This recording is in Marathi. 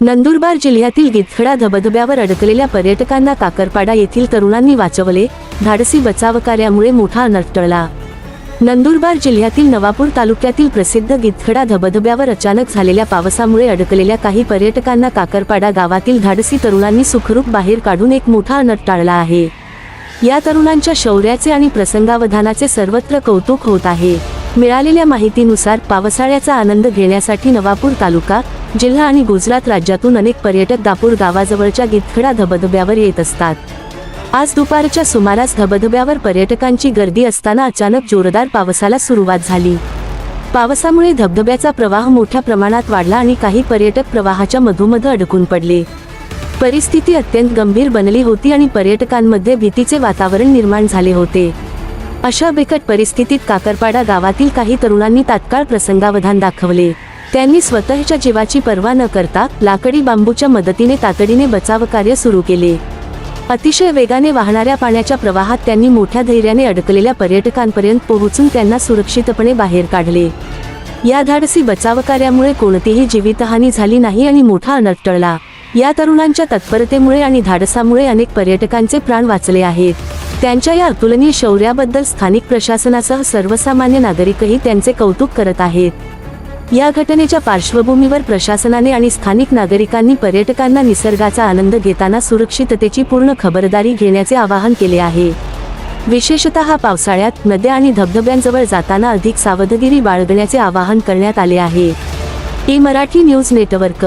नंदुरबार जिल्ह्यातील गितखडा धबधब्यावर अडकलेल्या पर्यटकांना काकरपाडा येथील तरुणांनी वाचवले. धाडसी बचाव कार्यामुळे मोठा अनर्थ टळला. नंदुरबार जिल्ह्यातील नवापूर तालुक्यातील प्रसिद्ध गितखडा धबधब्यावर अचानक झालेल्या पावसामुळे अडकलेल्या काही पर्यटकांना काकरपाडा गावातील धाडसी तरुणांनी सुखरूप बाहेर काढून एक मोठा अनर्थ टाळला आहे. या तरुणांच्या शौर्याचे आणि प्रसंगावधानाचे सर्वत्र कौतुक होत आहे. मिळालेल्या माहितीनुसार पावसाळ्याचा आनंद घेण्यासाठी नवापूर तालुका जिल्हा आणि गुजरात राज्यातून अनेक पर्यटक दापूर गावाजवळच्या गितखडा धबधब्यावर येत असतात. आज दुपारच्या सुमारास धबधब्यावर पर्यटकांची गर्दी असताना अचानक जोरदार पावसाला सुरुवात झाली. पावसामुळे धबधब्याचा प्रवाह मोठ्या प्रमाणात वाढला आणि काही पर्यटक प्रवाहाच्या मधोमध अडकून पडले. परिस्थिती अत्यंत गंभीर बनली होती आणि पर्यटकांमध्ये भीतीचे वातावरण निर्माण झाले होते. अशा बिकट परिस्थितीत काकरपाडा गावातील काही तरुणांनी तात्काळ प्रसंगावधान दाखवले. त्यांनी स्वतःच्या जीवाची पर्वा न करता लाकडी बांबूच्या मदतीने तातडीने बचाव कार्य सुरू केले. अतिशय वेगाने वाहणाऱ्या पाण्याच्या प्रवाहात त्यांनी मोठ्या धैर्याने अडकलेल्या पर्यटकांपर्यंत पोहोचून त्यांना सुरक्षितपणे बाहेर काढले. या धाडसी बचाव कार्यामुळे कोणतीही जीवितहानी झाली नाही आणि मोठा अनट टळला. या तरुणांच्या तत्परतेमुळे आणि धाडसामुळे अनेक पर्यटकांचे प्राण वाचले आहेत. त्यांच्या या अतुलनीय शौर्याबद्दल स्थानिक प्रशासनासह सर्वसामान्य नागरिकही त्यांचे कौतुक करत आहेत. या घटनेच्या पार्श्वभूमीवर प्रशासनाने आणि स्थानिक नागरिकांनी पर्यटकांना निसर्गाचा आनंद घेताना सुरक्षिततेची पूर्ण खबरदारी घेण्याचे आवाहन केले आहे. विशेषतः पावसाळ्यात नद्या आणि धबधब्यांजवळ जाताना अधिक सावधगिरी बाळगण्याचे आवाहन करण्यात आले आहे. E Marathi news network